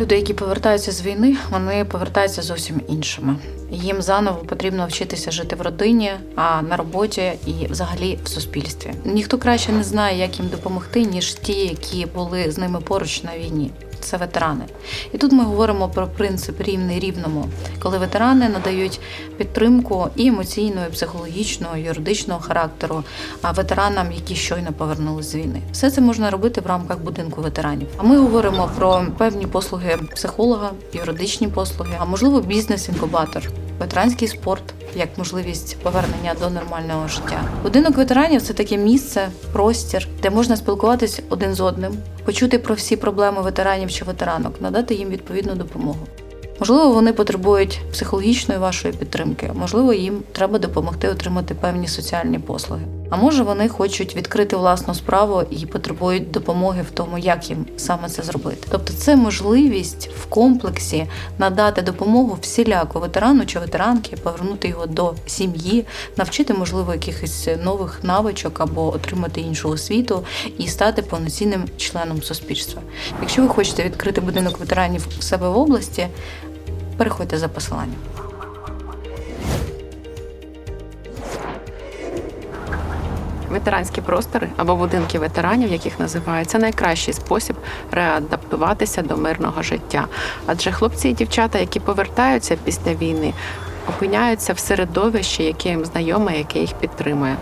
Люди, які повертаються з війни, вони повертаються зовсім іншими. Їм заново потрібно вчитися жити в родині, а на роботі і взагалі в суспільстві. Ніхто краще не знає, як їм допомогти, ніж ті, які були з ними поруч на війні. Це ветерани. І тут ми говоримо про принцип рівний рівному, коли ветерани надають підтримку і емоційного, і психологічного, і юридичного характеру ветеранам, які щойно повернулись з війни. Все це можна робити в рамках будинку ветеранів. А ми говоримо про певні послуги психолога, юридичні послуги, а можливо бізнес-інкубатор, ветеранський спорт. Як можливість повернення до нормального життя. Будинок ветеранів це таке місце, простір, де можна спілкуватись один з одним, почути про всі проблеми ветеранів чи ветеранок, надати їм відповідну допомогу. Можливо, вони потребують психологічної вашої підтримки, можливо, їм треба допомогти отримати певні соціальні послуги. А може вони хочуть відкрити власну справу і потребують допомоги в тому, як їм саме це зробити. Тобто, це можливість в комплексі надати допомогу всіляко ветерану чи ветеранки, повернути його до сім'ї, навчити, можливо, якихось нових навичок або отримати іншу освіту і стати повноцінним членом суспільства. Якщо ви хочете відкрити будинок ветеранів у себе в області, переходьте за посиланням. Ветеранські простори або будинки ветеранів, яких називають, це найкращий спосіб реадаптуватися до мирного життя. Адже хлопці і дівчата, які повертаються після війни, опиняються в середовищі, яке їм знайоме, яке їх підтримує.